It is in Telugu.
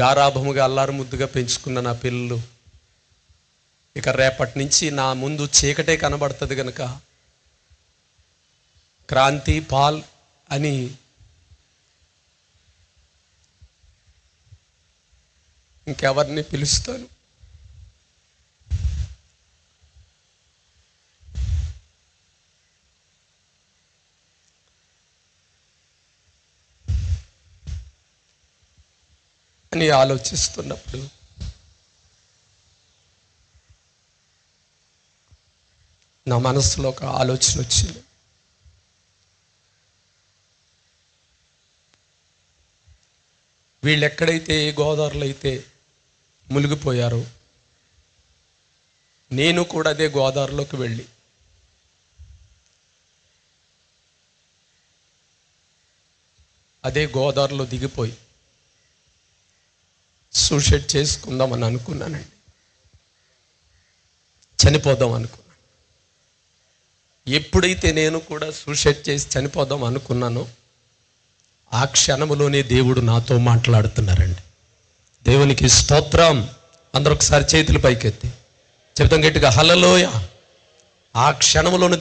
గారాభముగా అల్లారు ముద్దుగా పెంచుకున్న నా పిల్లలు. ఇక రేపటి నుంచి నా ముందు చీకటే కనబడుతుంది కనుక క్రాంతి పాల్ అని ఇంకెవరిని పిలుస్తాను. అని ఆలోచిస్తున్నప్పుడు నా మనసులో ఒక ఆలోచన వచ్చింది. వీళ్ళు ఎక్కడైతే ఏ గోదావరిలో అయితే మునిగిపోయారో నేను కూడా అదే గోదావరిలోకి వెళ్ళి అదే గోదావరిలో దిగిపోయి సూసైడ్ చేసుకుందామని అనుకున్నానండి. చనిపోదాం అనుకున్నాను. ఎప్పుడైతే నేను కూడా సూసైడ్ చేసి చనిపోదాం అనుకున్నానో ఆ క్షణములోనే దేవుడు నాతో మాట్లాడుతున్నారండి. దేవునికి స్తోత్రం. అందరూ ఒకసారి చేతులు పైకెత్తి. చెబుతాం గట్టిగా హలలోయ ఆ క్షణములోనే